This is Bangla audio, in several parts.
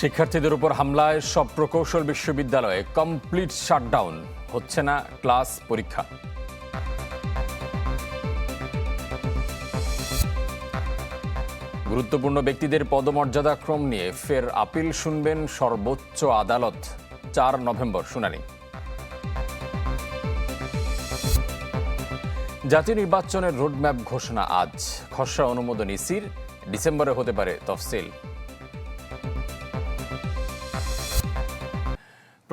শিক্ষার্থীদের উপর হামলায় সব প্রকৌশল বিশ্ববিদ্যালয়ে কমপ্লিট শাটডাউন হচ্ছে না ক্লাস পরীক্ষা। গুরুত্বপূর্ণ ব্যক্তিদের পদমর্যাদাক্রম নিয়ে ফের আপিল শুনবেন সর্বোচ্চ আদালত চার নভেম্বর শুনানি। জাতীয় নির্বাচনের রোডম্যাপ ঘোষণা আজ। খসড়া অনুমোদন ইসির ডিসেম্বরে হতে পারে তফসিল।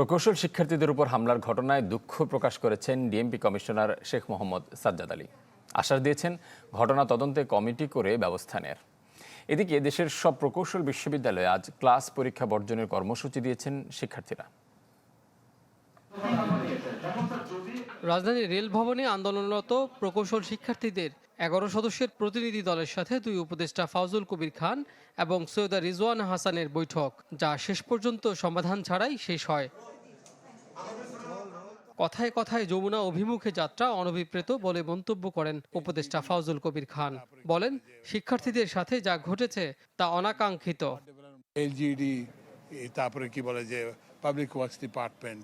প্রকৌশল শিক্ষার্থীদের উপর হামলার ঘটনায় দুঃখ প্রকাশ করেছেন ডিএমপি কমিশনার শেখ মোহাম্মদ সাজ্জাদ আলী। আশ্বাস দিয়েছেন ঘটনা তদন্তে কমিটি করে ব্যবস্থা নেয়ার। এদিকে দেশের সব প্রকৌশল বিশ্ববিদ্যালয়ে আজ ক্লাস পরীক্ষা বর্জনের কর্মসূচি দিয়েছেন শিক্ষার্থীরা। রাজধানীর রেল ভবনে আন্দোলনরত প্রকৌশল শিক্ষার্থীদের এগারো সদস্যের প্রতিনিধি দলের সাথে দুই উপদেষ্টা ফাউজুল কবির খান এবং সৈয়দা রিজওয়ান হাসানের বৈঠক, যা শেষ পর্যন্ত সমাধান ছাড়াই শেষ হয়। কথায় কথায় যমুনা অভিমুখে যাত্রা অনভিপ্রেত বলে মন্তব্য করেন উপদেষ্টা ফাউজুল কবির খান। বলেন, শিক্ষার্থীদের সাথে যা ঘটেছে তা অনাকাঙ্ক্ষিত। এলজিডি তারপরে কি বলে যে পাবলিক ওয়ার্কস ডিপার্টমেন্ট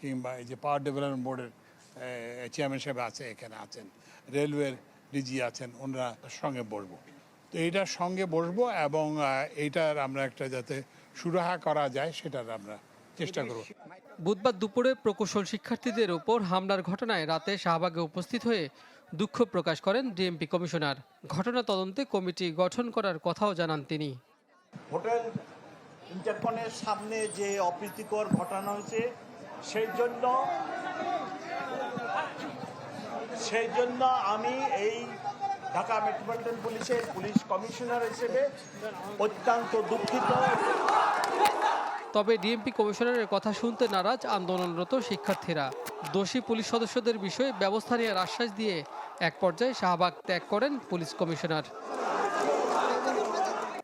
কিংবা এই যে পাওয়ার ডেভেলপমেন্ট বোর্ডের চেয়ারম্যান সাহেব আছে, এখানে আছেন। রেলওয়ের ডিজি আছেন, ওনারা সঙ্গে বসবো। তো এইটার সঙ্গে বসবো এবং এইটার আমরা একটা যাতে সুরাহা করা যায়, সেটার আমরা চেষ্টা করব বুধবার দুপুরে প্রকৌশল শিক্ষার্থীদের উপর হামলার ঘটনায় রাতে শাহবাগে উপস্থিত হয়ে দুঃখ প্রকাশ করেন ডিএমপি কমিশনার। ঘটনা তদন্তে কমিটি গঠন করার কথাও জানান তিনি। হোটেল ইন্টারকনের সামনে যে অপ্রীতিকর ঘটনা হয়েছে সেই জন্য সেই জন্য আমি এই ঢাকা মেট্রোপলিটন পুলিশের পুলিশ কমিশনার হিসেবে অত্যন্ত দুঃখিত। তবে ডিএমপি কমিশনারের কথা শুনতে নারাজ আন্দোলনরত শিক্ষার্থীরা। দোষী পুলিশ সদস্যদের বিষয়ে ব্যবস্থা নেওয়ার আশ্বাস দিয়ে এক পর্যায়ে শাহবাগ ত্যাগ করেন পুলিশ কমিশনার।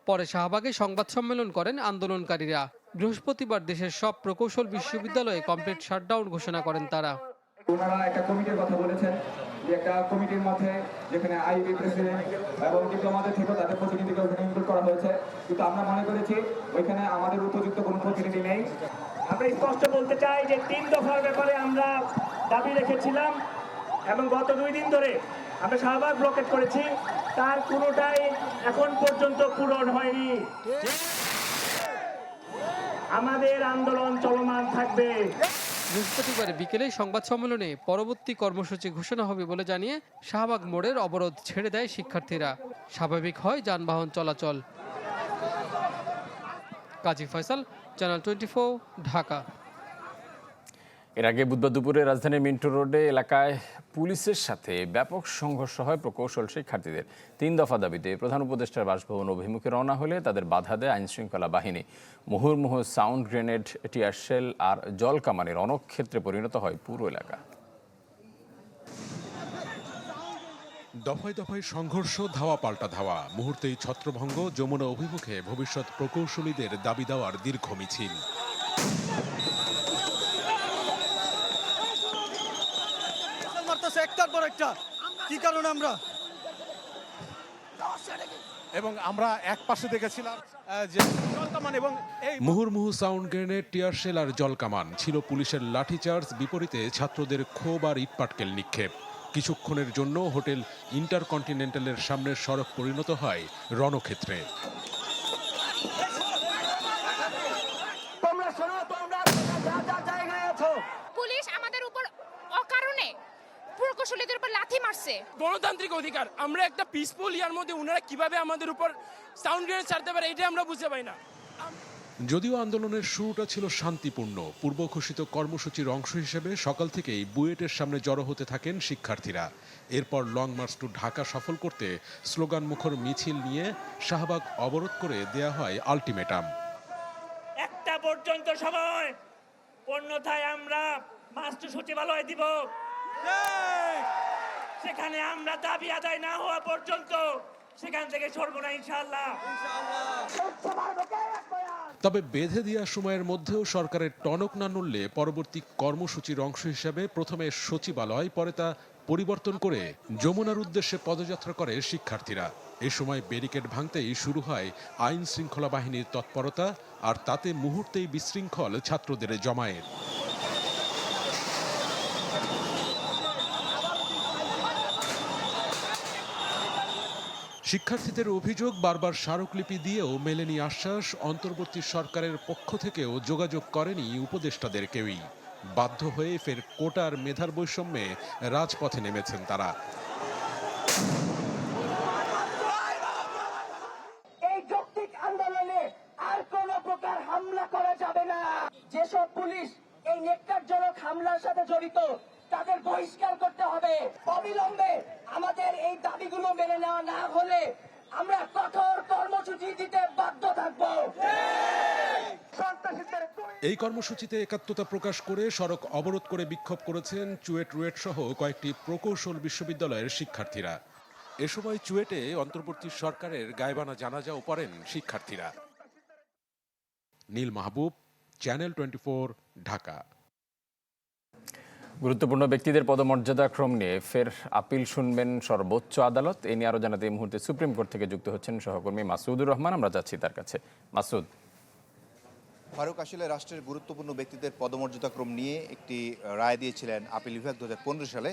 পরে শাহবাগে সংবাদ সম্মেলন করেন আন্দোলনকারীরা। বৃহস্পতিবার দেশের সব প্রকৌশল বিশ্ববিদ্যালয়ে কমপ্লিট শাটডাউন ঘোষণা করেন তারা। ওনারা একটা কমিটির কথা বলেছেন যে একটা কমিটির মধ্যে যেখানে আইবি প্রেসিডেন্ট এবং ডিপ্লোমাদের থেকে তাদের প্রতিনিধিকে ওখানে ইনক্লুড করা হয়েছে। কিন্তু আমরা মনে করেছি ওইখানে আমাদের উপযুক্ত কোনো প্রতিনিধি নেই। আমরা স্পষ্ট বলতে চাই যে তিন দফার ব্যাপারে আমরা দাবি রেখেছিলাম এবং গত দুই দিন ধরে আমরা শাহবাগ ব্লকেট করেছি। তার কোনোটাই এখন পর্যন্ত পূরণ হয়নি। আমাদের আন্দোলন চলমান থাকবে। বৃহস্পতিবার বিকেলে সংবাদ সম্মেলনে পরবর্তী কর্মসূচি ঘোষণা হবে বলে জানিয়ে শাহবাগ মোড়ের অবরোধ ছেড়ে দেয় শিক্ষার্থীরা। স্বাভাবিক হয় যানবাহন চলাচল। Kazi Faisal channel twenty Dhaka. এর আগে বুধবার দুপুরে রাজধানীর মিন্টো রোডে এলাকায় পুলিশের সাথে ব্যাপক সংঘর্ষ হয় প্রকৌশল শিক্ষার্থীদের। তিন দফা দাবিতে প্রধান উপদেষ্টার বাসভবন অভিমুখে রওনা হলে তাদের বাধা দেয় আইনশৃঙ্খলা বাহিনী। মুহুর্মুহু সাউন্ড গ্রেনেড টিয়ারশেল আর জল কামানের রণক্ষেত্রে পরিণত হয় পুরো এলাকা। দফায় দফায় সংঘর্ষ, ধাওয়া পাল্টা ধাওয়া। মুহূর্তেই ছত্রভঙ্গ, যমুনা অভিমুখে ভবিষ্যৎ প্রকৌশলীদের দাবি দেওয়ার দীর্ঘ মিছিল। মারতেছে একটার পর একটা। কি কারণে আমরা? এবং আমরা এক পাশে দেখেছিলাম যে জলকামান এবং এই মুহুর্মুহু সাউন্ড গ্রেনেড টিয়ারশেল আর জলকামান ছিল পুলিশের লাঠিচার্জ বিপরীতে ছাত্রদের ক্ষোভ আর ইটপাটকেল নিক্ষেপ। কিছুক্ষণের জন্য হোটেল ইন্টারকন্টিনেন্টালের সামনের সড়ক পরিণত হয় রণক্ষেত্রে তোমরা শোনো তোমরা যা যা জায়গায় আছো পুলিশ আমাদের উপর অকারণে প্রকৌশলীদের উপর লাথি মারছে গণতান্ত্রিক অধিকার। আমরা একটা পিসফুল ইয়ার মধ্যে ওনারা কীভাবে আমাদের উপর সাউন্ড গ্রেনেড ছাড়তে পারে এটা আমরা বুঝতে পাই না। যদিও আন্দোলনের শুরুটা ছিল শান্তিপূর্ণ পূর্ব ঘোষিত কর্মসূচির অংশ হিসেবে সকাল থেকেই বুয়েটের সামনে জড়ো হতে থাকেন শিক্ষার্থীরা। এরপর লং মার্চ টু ঢাকা সফল করতে স্লোগান মুখর মিছিল নিয়ে শাহবাগ অবরোধ করে দেয়া হয় আলটিমেটাম। একটা পর্যন্ত সময় অন্যথায় আমরা মাস্টার সচিবালয় দিব। সেখানে আমরা দাবি আদায় না হওয়া পর্যন্ত সেখান থেকে সরবো না ইনশাল্লাহ তবে বেঁধে দেওয়া সময়ের মধ্যেও সরকারের টনক না নড়লে পরবর্তী কর্মসূচির অংশ হিসেবে প্রথমে সচিবালয়, পরে তা পরিবর্তন করে যমুনার উদ্দেশ্যে পদযাত্রা করে শিক্ষার্থীরা। এ সময় ব্যারিকেড ভাঙতেই শুরু হয় আইন শৃঙ্খলা বাহিনীর তৎপরতা, আর তাতে মুহূর্তেই বিশৃঙ্খল ছাত্রদের জমায়েত। শিক্ষার্থীদের অভিযোগ বারবার স্মারকলিপি দিয়েও মেলেনি আশ্বাস। অন্তর্বর্তী সরকারের পক্ষ থেকেও যোগাযোগ করেনি উপদেষ্টাদের কেউই। বাধ্য হয়ে ফের কোটার মেধার বৈষম্যে রাজপথে নেমেছেন তারা। যেসব পুলিশ এই নেককারজনক হামলার সাথে জড়িত তাদের বহিষ্কার করতে হবে। অবিলম্বে আমাদের এই দাবিগুলো মেনে নেওয়া না হলে আমরা কঠোর কর্মসূচি দিতে বাধ্য থাকব। এই কর্মসূচিতে একাত্মতা প্রকাশ করে সড়ক অবরোধ করে বিক্ষোভ করেছেন চুয়েট রুয়েট সহ কয়েকটি প্রকৌশল বিশ্ববিদ্যালয়ের শিক্ষার্থীরা। এ সময় চুয়েটে অন্তর্বর্তী সরকারের গায়বানা জানাজাও পড়েন শিক্ষার্থীরা। Neel Mahbub, channel twenty Dhaka. গুরুত্বপূর্ণ ব্যক্তিদের পদমর্যাদা ক্রম নিয়ে ফের আপিল শুনবেন সর্বোচ্চ আদালত। এ নিয়ে আরও জানাতে এই মুহূর্তে সুপ্রিম কোর্ট থেকে যুক্ত হচ্ছেন সহকর্মী মাসুদুর রহমান। আমরা যাচ্ছি তার কাছে। মাসুদ। ফারুক আসলে রাষ্ট্রের গুরুত্বপূর্ণ ব্যক্তিদের পদমর্যাদাক্রম নিয়ে একটি রায় দিয়েছিলেন আপিল বিভাগ দু হাজার পনেরো সালে,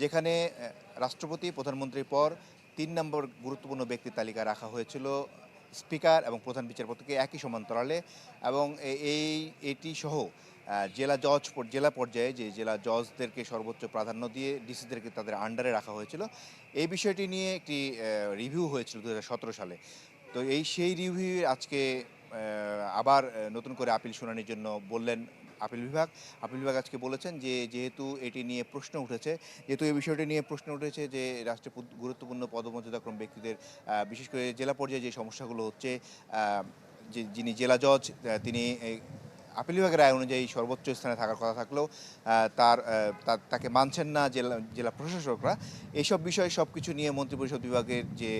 যেখানে রাষ্ট্রপতি, প্রধানমন্ত্রীর পর তিন নম্বর গুরুত্বপূর্ণ ব্যক্তির তালিকা রাখা হয়েছিল, স্পিকার এবং প্রধান বিচারপতিকে একই সমান্তরালে এবং এই, এটি সহ জেলা জজ জেলা পর্যায়ে যে জেলা জজদেরকে সর্বোচ্চ প্রাধান্য দিয়ে ডিসিদেরকে তাদের আন্ডারে রাখা হয়েছিল। এই বিষয়টি নিয়ে একটি রিভিউ হয়েছিল দু হাজার সতেরো সালে। তো এই সেই রিভিউ আজকে আবার নতুন করে আপিল শুনানির জন্য বললেন আপিল বিভাগ। আপিল বিভাগ আজকে বলেছেন যে, যেহেতু এটি নিয়ে প্রশ্ন উঠেছে, যেহেতু এই বিষয়টি নিয়ে প্রশ্ন উঠেছে যে, রাষ্ট্রের গুরুত্বপূর্ণ পদমর্যাদাক্রম ব্যক্তিদের বিশেষ করে জেলা পর্যায়ে যে সমস্যাগুলো হচ্ছে যে যিনি জেলা জজ তিনি আপিল বিভাগের রায় অনুযায়ী সর্বোচ্চ স্থানে থাকার কথা থাকলেও তার তাকে মানছেন না জেলা জেলা প্রশাসকরা। এইসব বিষয়ে সব কিছু নিয়ে মন্ত্রিপরিষদ বিভাগের যে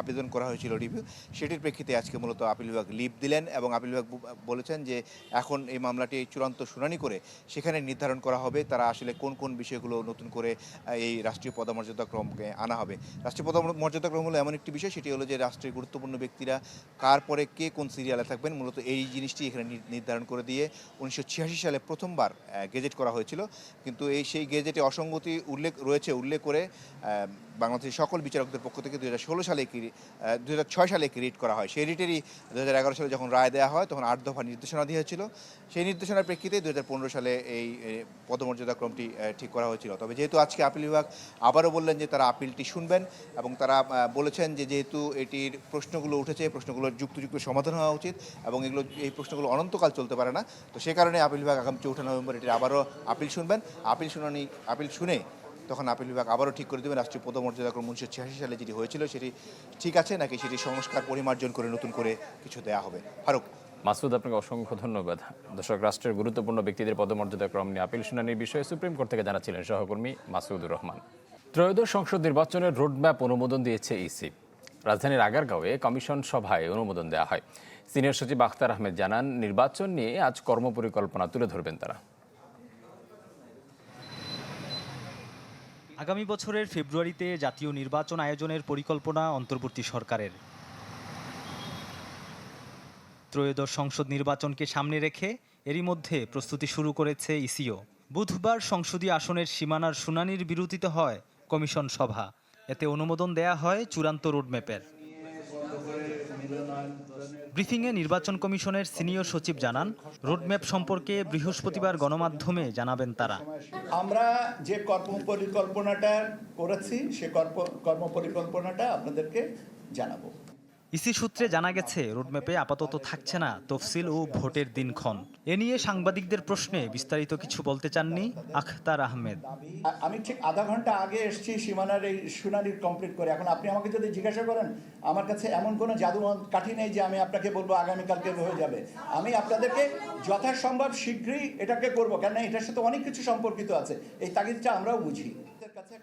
আবেদন করা হয়েছিল রিভিউ, সেটির প্রেক্ষিতে আজকে মূলত আপিল বিভাগ লিভ দিলেন এবং আপিল বিভাগ বলেছেন যে, এখন এই মামলাটি চূড়ান্ত শুনানি করে সেখানে নির্ধারণ করা হবে তারা আসলে কোন কোন বিষয়গুলো নতুন করে এই রাষ্ট্রীয় পদমর্যাদাক্রমকে আনা হবে। রাষ্ট্রীয় পদমর্যাদাক্রম হলো এমন একটি বিষয়, সেটি হলো যে, রাষ্ট্রের গুরুত্বপূর্ণ ব্যক্তিরা কার পরে কে কোন সিরিয়ালে থাকবেন, মূলত এই জিনিসটি এখানে নির্ধারণ করে দিয়ে উনিশশো ছিয়াশি সালে প্রথমবার গেজেট করা হয়েছিল। কিন্তু এই সেই গেজেটে অসঙ্গতি উল্লেখ রয়েছে, উল্লেখ করে বাংলাদেশের সকল বিচারকদের পক্ষ থেকে দু হাজার ষোলো সালে একটি দু সালে একটি রিট করা হয়। সেই রিটেরই দু হাজার এগারো সালে যখন রায় দেওয়া হয় তখন আট দফা নির্দেশনা দেওয়া হয়েছিল। সেই নির্দেশনার প্রেক্ষিতে দু সালে এই এ, পদমর্যাদাক্রমটি আহ, ঠিক করা হয়েছিল। তবে যেহেতু আজকে আপিল বিভাগ আবারও বললেন যে তারা আপিলটি শুনবেন এবং তারা বলেছেন যে যেহেতু এটির প্রশ্নগুলো উঠেছে প্রশ্নগুলোর যুক্তিযুক্ত সমাধান হওয়া উচিত এবং এগুলো এই প্রশ্নগুলো অনন্তকাল চলতে পারে না। তো সে কারণে আপিল বিভাগ আগামী চৌঠা নভেম্বর এটির আবারও আপিল শুনবেন। আপিল শুনানি আপিল শুনে তখন আপিল বিভাগ আবারও ঠিক করে দেবেন রাষ্ট্রীয় পদমর্যাদাক্রম উনিশশো ছিয়াশি সালে যেটি হয়েছিল সেটি ঠিক আছে নাকি সেটি সংস্কার পরিমার্জন করে নতুন করে কিছু দেয়া হবে? ফারুক। মাসুদ, আপনাকে অসংখ্য ধন্যবাদ। দর্শক, রাষ্ট্রের গুরুত্বপূর্ণ ব্যক্তিদের পদমর্যাদা ক্রম নিয়ে আপিল শুনানির বিষয়ে সুপ্রিম কোর্ট থেকে জানাচ্ছিলেন সহকর্মী মাসুদুর রহমান। ত্রয়োদশ সংসদ নির্বাচনের রোডম্যাপ অনুমোদন দিয়েছে ইসি। রাজধানীর আগারগাঁওয়ে কমিশন সভায় অনুমোদন দেওয়া হয়। সিনিয়র সচিব আখতার আহমেদ জানান, নির্বাচন নিয়ে আজ কর্মপরিকল্পনা তুলে ধরবেন তারা। আগামী বছরের ফেব্রুয়ারিতে জাতীয় নির্বাচন আয়োজনের পরিকল্পনা অন্তর্বর্তী সরকারের। ত্রয়োদশ সংসদ নির্বাচনকে সামনে রেখে এরই মধ্যে প্রস্তুতি শুরু করেছে ইসিও। বুধবার সংসদীয় আসনের সীমানার শুনানির বিরতিতে হয় কমিশন সভা। এতে অনুমোদন দেয়া হয় চূড়ান্ত রোডম্যাপের। ব্রিফিংয়ে নির্বাচন কমিশনের সিনিয়র সচিব জানান, রোডম্যাপ সম্পর্কে বৃহস্পতিবার গণমাধ্যমে জানাবেন তারা। আমরা যে কর্ম পরিকল্পনাটা করেছি, সে কর্ম পরিকল্পনাটা আপনাদেরকে জানাব। ইসি সূত্রে জানা গেছে রোডম্যাপে আপাতত থাকছে না তফসিল ও ভোটের দিনক্ষণ। এ নিয়ে সাংবাদিকদের প্রশ্নে বিস্তারিত কিছু বলতে চাননি আখতার আহমেদ। আমি ঠিক আধা ঘণ্টা আগে এসেছি সীমানার এই শুনানি কমপ্লিট করে। এখন আপনি আমাকে যদি জিজ্ঞাসা করেন আমার কাছে এমন কোনো জাদু কাঠি নেই যে আমি আপনাকে বলব আগামীকালকে হয়ে যাবে। আমি আপনাদেরকে যথাসম্ভব শীঘ্রই এটাকে করব কেন এটার সাথে অনেক কিছু সম্পর্কিত আছে। এই তাগিদটা আমরাও বুঝি।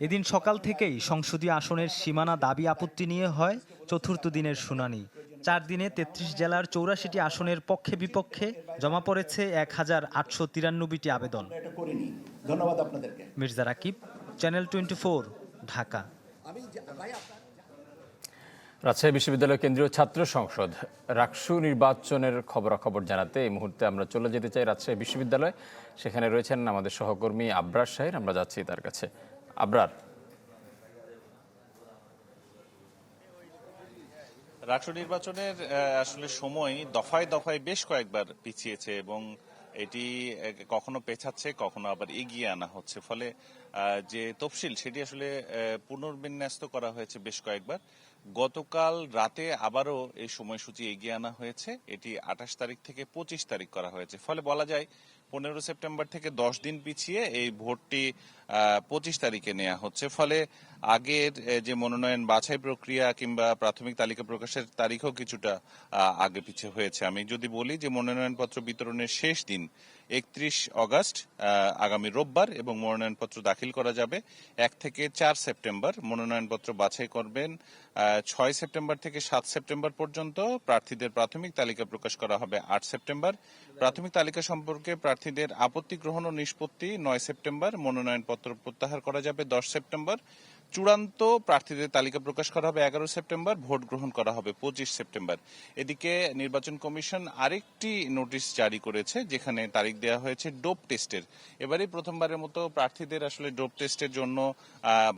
এদিন সকাল থেকেই সংসদীয় আসনের সীমানা দাবি আপত্তি নিয়ে হয় চতুর্থ দিনের শুনানি। চার দিনে তেত্রিশ জেলার চৌরাশিটি আসনের পক্ষে বিপক্ষে জমা পড়েছে এক হাজার আটশো তিরানব্বইটি আবেদন। ধন্যবাদ আপনাদেরকে। Mirza Rakib channel twenty four Dhaka. Rajshahi বিশ্ববিদ্যালয় কেন্দ্রীয় ছাত্র সংসদ রাকসু নির্বাচনের খবরাখবর জানাতে এই মুহূর্তে আমরা চলে যেতে চাই রাজশাহী বিশ্ববিদ্যালয়। সেখানে রয়েছেন আমাদের সহকর্মী আবরার সাহের আমরা যাচ্ছি তার কাছে। আবরার রাষ্ট্র নির্বাচনের আসলে সময় দফায় দফায় বেশ কয়েকবার পিছিয়েছে এবং এটি কখনো পেছাচ্ছে, কখনো আবার এগিয়ে আনা হচ্ছে। ফলে যে তফসিল সেটি আসলে পুনর্বিন্যস্ত করা হয়েছে বেশ কয়েকবার। গতকাল রাতে আবারও এই সময়সূচি এগিয়ে আনা হয়েছে। এটি আঠাশ তারিখ থেকে পঁচিশ তারিখ করা হয়েছে। ফলে বলা যায় পনেরো সেপ্টেম্বর থেকে দশ দিন পিছিয়ে এই ভোটটি পঁচিশ তারিখে নেওয়া হচ্ছে। ফলে আগের যে মনোনয়ন বাছাই প্রক্রিয়া কিংবা প্রাথমিক তালিকা প্রকাশের তারিখও কিছুটা আগে পিছিয়ে হয়েছে। আমি যদি বলি যে মনোনয়নপত্র বিতরণের শেষ দিন একত্রিশ অগস্ট আগামী রোববার এবং মনোনয়নপত্র দাখিল করা যাবে এক থেকে চার সেপ্টেম্বর। মনোনয়নপত্র বাছাই করবেন ছয় সেপ্টেম্বর থেকে সাত সেপ্টেম্বর পর্যন্ত। প্রার্থীদের প্রাথমিক তালিকা প্রকাশ করা হবে আট সেপ্টেম্বর। প্রাথমিক তালিকা সম্পর্কে প্রার্থীদের আপত্তি গ্রহণ ও নিষ্পত্তি নয় সেপ্টেম্বর। মনোনয়নপত্র প্রত্যাহার করা যাবে দশ সেপ্টেম্বর। চূড়ান্ত প্রার্থীদের তালিকা প্রকাশ করা হবে এগারো সেপ্টেম্বর। ভোট গ্রহণ করা হবে পঁচিশ সেপ্টেম্বর। এদিকে নির্বাচন কমিশন আরেকটি নোটিশ জারি করেছে, যেখানে তারিখ দেওয়া হয়েছে ডোপ টেস্টের। এবারে প্রথমবারের মতো প্রার্থীদের আসলে ডোপ টেস্টের জন্য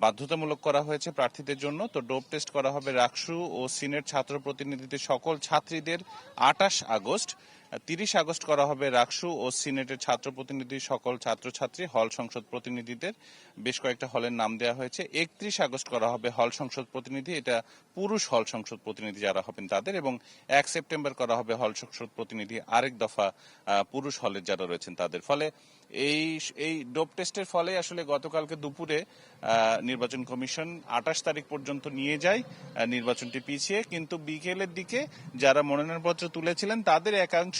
বাধ্যতামূলক করা হয়েছে প্রার্থীদের জন্য। তো ডোপ টেস্ট করা হবে রাকসু ও সিনেট ছাত্র প্রতিনিধিদের সকল ছাত্রীদের আটাশ আগস্ট। তিরিশ আগস্ট করা হবে রাকসু ও সিনেটের ছাত্র প্রতিনিধি সকল ছাত্রছাত্রী হল সংসদ প্রতিনিধিদের। বেশ কয়েকটা হলের নাম দেওয়া হয়েছে। একত্রিশ আগস্ট করা হবে হল সংসদ প্রতিনিধি। এটা পুরুষ হল সংসদ প্রতিনিধি যারা হবেন তাদের এবং এক সেপ্টেম্বর করা হবে হল সংসদ প্রতিনিধি আরেক দফা পুরুষ হলের যারা রয়েছেন তাদের। ফলে এই এই ডোপ টেস্টের ফলে আসলে গতকালকে দুপুরে নির্বাচন কমিশন আঠাশ তারিখ পর্যন্ত নিয়ে যায় নির্বাচনটি পিছিয়ে। কিন্তু বিকেলের দিকে যারা মনোনয়নপত্র তুলেছিলেন তাদের একাংশ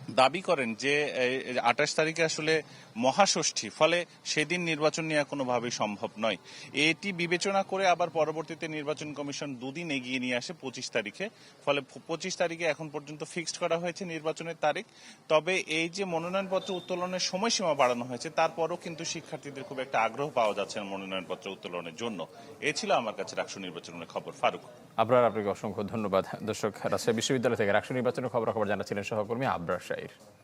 দাবি করেন যে আঠাশ তারিখে আসলে মহাষষ্ঠী, ফলে সেদিন নির্বাচন নেওয়া কোনোভাবেই সম্ভব নয়। এটি বিবেচনা করে আবার পরবর্তীতে নির্বাচন কমিশন দুদিন এগিয়ে নিয়ে আসে পঁচিশ তারিখে, ফলে পঁচিশ তারিখে এখন পর্যন্ত ফিক্সড করা হয়েছে নির্বাচনের তারিখ। তবে এই যে মনোনয়নপত্র উত্তোলনের সময়সীমা বাড়ানো হয়েছে, তারপরও কিন্তু শিক্ষার্থীদের খুব একটা আগ্রহ পাওয়া যাচ্ছে মনোনয়নপত্র উত্তোলনের জন্য। এ ছিল আমার কাছে রাষ্ট্র নির্বাচনের খবর। ফারুক। আবরার আপনাকে অসংখ্য ধন্যবাদ। দর্শক, রাজশাহী বিশ্ববিদ্যালয় থেকে রাষ্ট্র নির্বাচনের খবরাখবর জানাচ্ছিলেন সহকর্মী আবরার life.